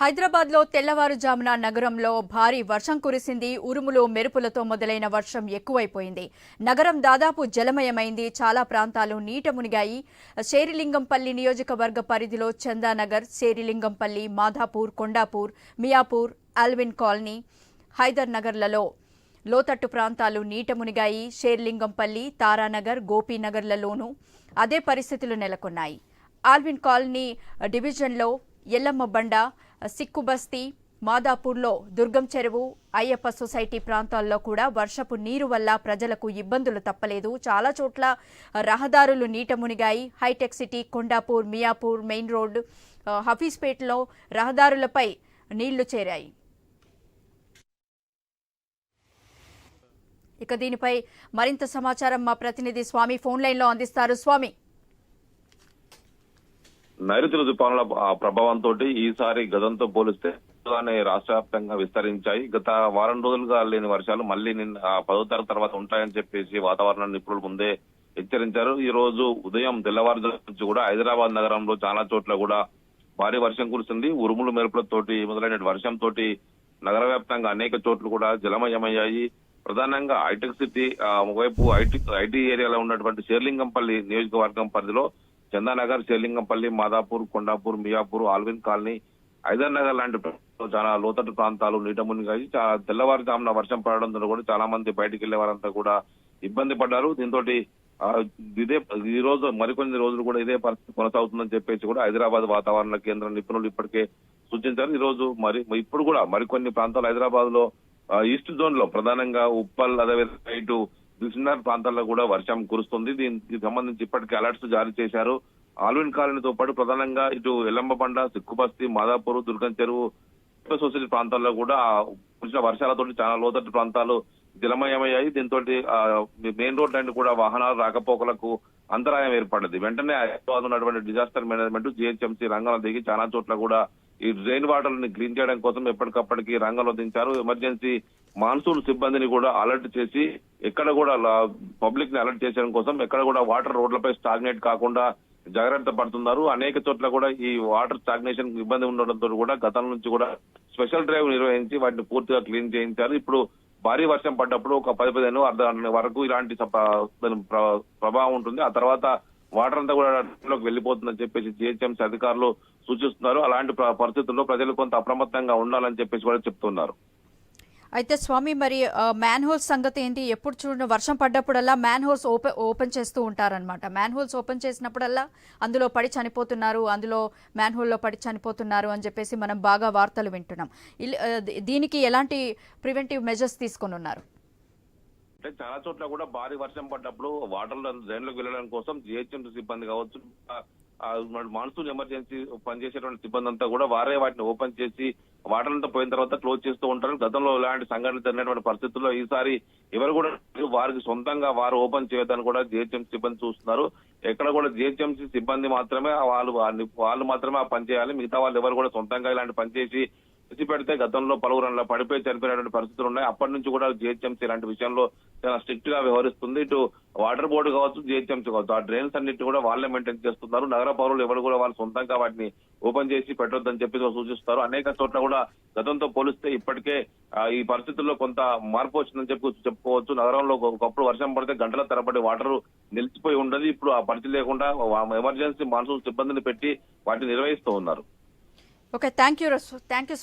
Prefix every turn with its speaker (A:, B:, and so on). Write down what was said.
A: హైదరాబాద్లో తెల్లవారుజామున నగరంలో భారీ వర్షం కురిసింది. ఉరుములు మెరుపులతో మొదలైన వర్షం ఎక్కువైపోయింది. నగరం దాదాపు జలమయమైంది. చాలా ప్రాంతాలు నీట మునిగాయి. శేరిలింగంపల్లి నియోజకవర్గ పరిధిలో చందానగర్ శేరిలింగంపల్లి మాధాపూర్ కొండాపూర్ మియాపూర్ ఆల్విన్ కాలనీ హైదర్ నగర్లలో లోతట్టు ప్రాంతాలు నీట మునిగాయి. షేర్లింగంపల్లి తారానగర్ గోపీనగర్లలోనూ అదే పరిస్థితులు నెలకొన్నాయి. ఆల్విన్ కాలనీ డివిజన్లో ఎల్లమ్మ బండ సిక్కుబస్తీ మాదాపూర్లో దుర్గం చెరువు అయ్యప్ప సొసైటీ ప్రాంతాల్లో కూడా వర్షపు నీరు వల్ల ప్రజలకు ఇబ్బందులు తప్పలేదు. చాలా చోట్ల రహదారులు నీట మునిగాయి. Hitech city Kondapur Miyapur main road హఫీస్పేట్లో రహదారులపై నీళ్ళు చేరాయి. ఇక దీనిపై మరింత సమాచారం మా ప్రతినిధి స్వామి ఫోన్ లైన్లో అందిస్తారు. స్వామి
B: నైరుతి రుతుపవనాల ఆ ప్రభావంతో ఈసారి గతంతో పోలిస్తే అనే రాష్ట్ర వ్యాప్తంగా విస్తరించాయి. గత వారం రోజులుగా లేని వర్షాలు మళ్ళీ నిన్న పదో తరగతి తర్వాత ఉంటాయని చెప్పేసి వాతావరణ నిపుణులు ముందే హెచ్చరించారు. ఈ రోజు ఉదయం తెల్లవారుజాము నుంచి కూడా హైదరాబాద్ నగరంలో చాలా చోట్ల కూడా భారీ వర్షం కురిసింది ఉరుములు మెరుపులతోటి మొదలైన వర్షంతో నగర వ్యాప్తంగా అనేక చోట్లు కూడా జలమయమయ్యాయి. ప్రధానంగా హైటెక్ సిటీ ఒకవైపు ఐటీ ఐటీ ఏరియాలో ఉన్నటువంటి శేర్లింగంపల్లి నియోజకవర్గం పరిధిలో చందానగర్ శివలింగంపల్లి మాదాపూర్ కొండాపూర్ మియాపూర్ ఆల్విన్ కాలనీ హైదర్ నగర్ లాంటి చాలా లోతట్టు ప్రాంతాలు నీట మునిగాయి చాలా తెల్లవారుజామున వర్షం పడడంతో కూడా చాలా మంది బయటికి వెళ్ళే వారంతా కూడా ఇబ్బంది పడ్డారు. దీంతో ఇదే ఈ రోజు మరికొన్ని రోజులు కూడా ఇదే పరిస్థితి కొనసాగుతుందని చెప్పేసి కూడా హైదరాబాద్ వాతావరణ కేంద్ర నిపుణులు ఇప్పటికే సూచించారు. ఈ రోజు మరి ఇప్పుడు కూడా మరికొన్ని ప్రాంతాలు హైదరాబాద్లో ఈస్ట్ జోన్లో ప్రధానంగా ఉప్పల్ అదేవిధంగా ఇటు దిల్సునార్ ప్రాంతాల్లో కూడా వర్షం కురుస్తుంది. దీనికి సంబంధించి ఇప్పటికే అలర్ట్స్ జారీ చేశారు. ఆల్విన్ కాలనీతో పాటు ప్రధానంగా ఇటు ఎల్లంబబండ సిక్కుబస్తి మాదాపూర్ దుర్గం చెరువు సొసైటీ ప్రాంతాల్లో కూడా ఆ కురిసిన వర్షాలతో చాలా లోతట్టు ప్రాంతాలు జలమయమయ్యాయి. దీంతో మెయిన్ రోడ్ లైన్ కూడా వాహనాలు రాకపోకలకు అంతరాయం ఏర్పడింది. వెంటనే హైదరాబాద్ ఉన్నటువంటి డిజాస్టర్ మేనేజ్మెంట్ జిహెచ్ఎంసీ రంగంలో దిగి చాలా చోట్ల కూడా ఈ డ్రైన్ వాటర్ని క్లీన్ చేయడం కోసం ఎప్పటికప్పటికి రంగంలో దించారు. ఎమర్జెన్సీ మాన్సూన్ సిబ్బందిని కూడా అలర్ట్ చేసి ఎక్కడ కూడా పబ్లిక్ని అలర్ట్ చేయడం కోసం ఎక్కడ కూడా వాటర్ రోడ్లపై స్టాగ్నేట్ కాకుండా జాగ్రత్త పడుతున్నారు. అనేక చోట్ల కూడా ఈ వాటర్ స్టాగ్నేషన్ ఇబ్బంది ఉండడంతో కూడా గతం నుంచి కూడా స్పెషల్ డ్రైవ్ నిర్వహించి వాటిని పూర్తిగా క్లీన్ చేయించారు. ఇప్పుడు భారీ వర్షం పడ్డప్పుడు ఒక పది పదిహేను అర్ధ వరకు ఇలాంటి ప్రభావం ఉంటుంది. ఆ తర్వాత వాటర్ అంతా కూడా లోకి వెళ్ళిపోతుందని చెప్పేసి జిహెచ్ఎంసీ అధికారులు సూచిస్తున్నారు. అలాంటి పరిస్థితుల్లో ప్రజలు కొంత అప్రమత్తంగా ఉండాలని చెప్పేసి కూడా చెప్తున్నారు.
A: అయితే స్వామి మరి మ్యాన్ హోల్స్ సంగతి ఏంటి? ఎప్పుడు చూడ వర్షం పడ్డప్పుడల్లా మ్యాన్ హోల్స్ ఓపెన్ ఓపెన్ చేస్తూ ఉంటారనమాట మ్యాన్ హోల్స్ ఓపెన్ చేసినప్పుడల్లా అందులో పడి చనిపోతున్నారు అందులో మ్యాన్ హోల్లో పడి చనిపోతున్నారు అని చెప్పేసి మనం బాగా వార్తలు వింటున్నాం. దీనికి ఎలాంటి ప్రివెంటివ్ మెజర్స్ తీసుకొని ఉన్నారు
B: అంటే చాలా చోట్ల కూడా భారీ వర్షం పడ్డప్పుడు వాటర్ డ్రైన్లోకి వెళ్ళడం కోసం జిహెచ్ఎంసీ సిబ్బంది కావచ్చు మాన్సూన్ ఎమర్జెన్సీ పనిచేసేటువంటి సిబ్బంది అంతా కూడా వారే వాటిని ఓపెన్ చేసి వాటర్ అంతా పోయిన తర్వాత క్లోజ్ చేస్తూ ఉంటారు. గతంలో ఇలాంటి సంఘటనలు జరిగినటువంటి పరిస్థితుల్లో ఈసారి ఎవరు కూడా వారికి సొంతంగా వారు ఓపెన్ చేయొద్దని కూడా జిహెచ్ఎంసీ సిబ్బంది చూస్తున్నారు. ఎక్కడ కూడా జిహెచ్ఎంసీ సిబ్బంది మాత్రమే వాళ్ళు వాళ్ళు మాత్రమే ఆ పని చేయాలి. మిగతా వాళ్ళు ఎవరు కూడా సొంతంగా ఇలాంటి పని చేసి విడిచిపెడితే గతంలో పలువురు అలా పడిపోయి చనిపోయినటువంటి పరిస్థితులు ఉన్నాయి. అప్పటి నుంచి కూడా జిహెచ్ఎంసీ ఇలాంటి విషయంలో చాలా స్ట్రిక్ట్గా వ్యవహరిస్తుంది. ఇటు వాటర్ బోర్డు కావచ్చు జిహెచ్ఎంసీ కావచ్చు ఆ డ్రైన్స్ అన్నిటి కూడా వాళ్ళే మెయింటైన్ చేస్తున్నారు. నగర పౌరులు ఎవరు కూడా వాళ్ళు సొంతంగా వాటిని ఓపెన్ చేసి పెట్టొద్దని చెప్పి సూచిస్తారు. అనేక చోట్ల కూడా గతంతో పోలిస్తే ఇప్పటికే ఈ పరిస్థితుల్లో కొంత మార్పు వచ్చిందని చెప్పి చెప్పుకోవచ్చు. నగరంలో ఒకప్పుడు వర్షం పడితే గంటల తరబడి వాటర్ నిలిచిపోయి ఉండదు. ఇప్పుడు ఆ పరిస్థితి లేకుండా ఎమర్జెన్సీ మాన్సూన్ సిబ్బందిని పెట్టి వాటిని నిర్వహిస్తూ ఉన్నారు.
A: Okay thank you thank you